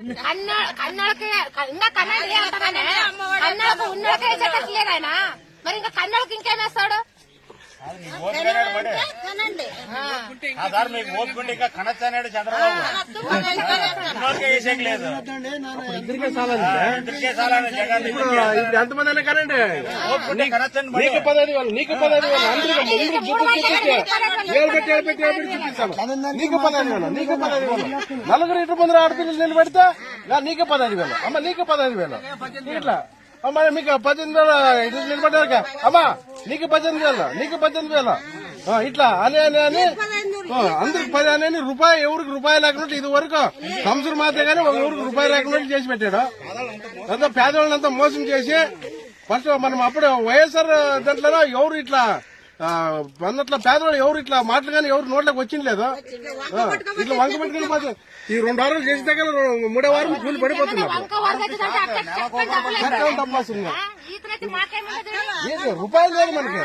కన్న కన్నడకి ఇంకా కన్నడ కన్నడకు ఉన్నకే చెక్కట్లేదు ఆయన? మరి ఇంకా కన్నడకి ఇంకేమేస్తాడు సార్ మీకు ఓపుకుంటే ఇంకా చంద్రబాబు. లేదు. ఇద్దరికే జగన్ ఇప్పుడు ఎంతమంది అయినా. నీకు పదహైదు వేలు నీకు పదహైదు వేలు అందరికీ ముందు చూపిస్తే చూపిస్తాను నీకు పదహైదు వేలు నీకు పదహైదు వేలు. నలుగురు ఇటు ముందర ఆడపిల్లలు నిలబెడితే నా నీకు పదహైదు వేలు. అమ్మ నీకు పదహైదు వేలు. ఇట్లా. అమ్మ మీకు పద్దెనిమిది వేలు ఇటు నిలబడ్డాక అమ్మా నీకు పద్దెనిమిది వేలు నీకు పద్దెనిమిది వేలు. ఇట్లా అని అని అని. అందరికి పది అని అని. రూపాయి ఎవరికి రూపాయి లేకుండా ఇది వరకు సంవత్సరం మాత్రమే కానీ ఒక ఊరికి రూపాయి లేకుండా చేసి పెట్టాడు. అంతా పేదవాళ్ళంతా మోసం చేసి ఫస్ట్ మనం అప్పుడు వైఎస్ఆర్ దాంట్లో ఎవరు ఇట్లా ఆ, అన్నట్ల పేదవాళ్ళు ఎవరు ఇట్లా మాటలు కానీ ఎవరు నోట్లోకి వచ్చింది లేదు. ఇట్లా వంక పెట్టుకుని పోతే ఈ రెండు వారాలు చేసిన దగ్గర మూడో వారం కూలి పడిపోతున్నారు. రూపాయలు లేదు మనకి.